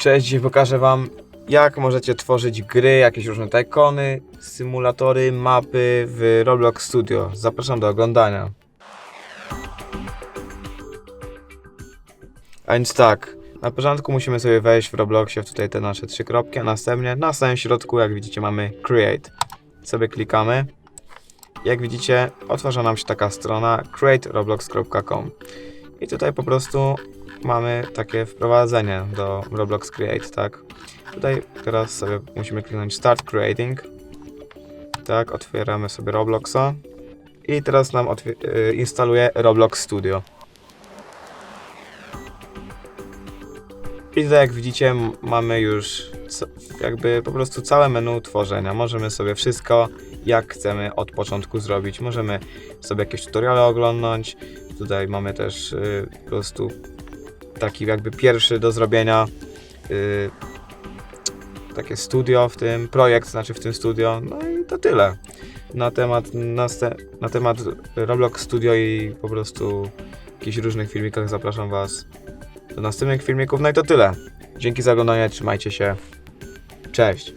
Cześć, dzisiaj pokażę Wam, jak możecie tworzyć gry, jakieś różne tajkony, symulatory, mapy w Roblox Studio. Zapraszam do oglądania. A więc tak, na początku musimy sobie wejść w Robloxie w tutaj te nasze trzy kropki, a następnie na samym środku, jak widzicie, mamy Create. Sobie klikamy. Jak widzicie, otworza nam się taka strona createroblox.com. I tutaj po prostu mamy takie wprowadzenie do Roblox Create, tak? Tutaj teraz sobie musimy kliknąć Start Creating. Tak, otwieramy sobie Robloxa. I teraz nam y, instaluje Roblox Studio. I tutaj jak widzicie mamy już jakby po prostu całe menu tworzenia. Możemy sobie wszystko jak chcemy od początku zrobić. Możemy sobie jakieś tutoriale oglądnąć. Tutaj mamy też y, po prostu taki jakby pierwszy do zrobienia y, takie studio w tym, projekt znaczy w tym studio, no i to tyle. Na temat, naste, na temat Roblox Studio i po prostu jakichś różnych filmikach zapraszam Was do następnych filmików, no i to tyle. Dzięki za oglądanie, trzymajcie się, cześć!